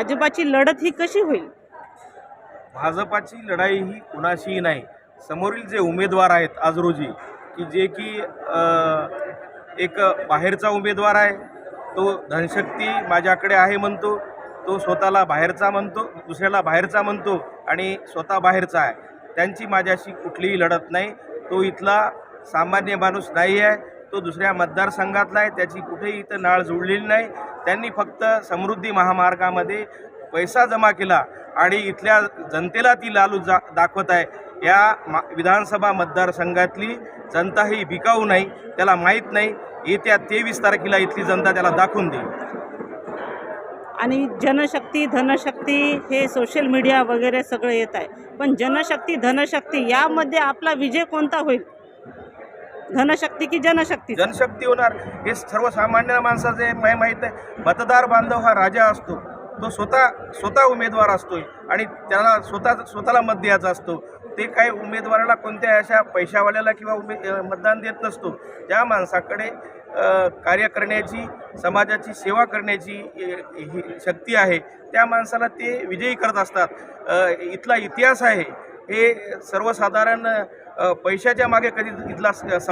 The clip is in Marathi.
भाजपाची लढत ही कशी होईल? भाजपाची लढाई ही कुणाशीही नाही. समोरील जे उमेदवार आहेत आज रोजी की जे की एक बाहेरचा उमेदवार आहे तो धनशक्ती माझ्याकडे आहे म्हणतो तो स्वतःला बाहेरचा म्हणतो दुसऱ्याला बाहेरचा म्हणतो आणि स्वतः बाहेरचा आहे. त्यांची माझ्याशी कुठलीही लढत नाही. तो इथला सामान्य माणूस नाही आहे तो दुसऱ्या मतदारसंघातला आहे त्याची कुठेही इथं नाळ जुळलेली नाही. त्यांनी फक्त समृद्धी महामार्गामध्ये पैसा जमा केला आणि इथल्या जनतेला ती लालू जा दाखवत आहे. या मा विधानसभा मतदारसंघातली जनता ही भिकाऊ नाही त्याला माहीत नाही. येत्या तेवीस तारखेला इथली जनता त्याला दाखवून देईल. आणि जनशक्ती धनशक्ती हे सोशल मीडिया वगैरे सगळं येत आहे. पण जनशक्ती धनशक्ती यामध्ये आपला विजय कोणता होईल? धनशक्ती की जनशक्ती? जनशक्ती होणार. हे सर्वसामान्य माणसाचे माय माहीत आहे. मतदार बांधव हा राजा असतो. तो स्वतः स्वतः उमेदवार असतो आणि त्याला स्वतः स्वतःला मत द्यायचा असतो. ते काही उमेदवाराला कोणत्या अशा पैशावाल्याला किंवा उमे मतदान देत नसतो. ज्या माणसाकडे कार्य करण्याची समाजाची सेवा करण्याची ही शक्ती आहे. त्या माणसाला ते विजयी करत असतात. इथला इतिहास आहे. हे सर्वसाधारण पैशाच्या मागे कधी इथला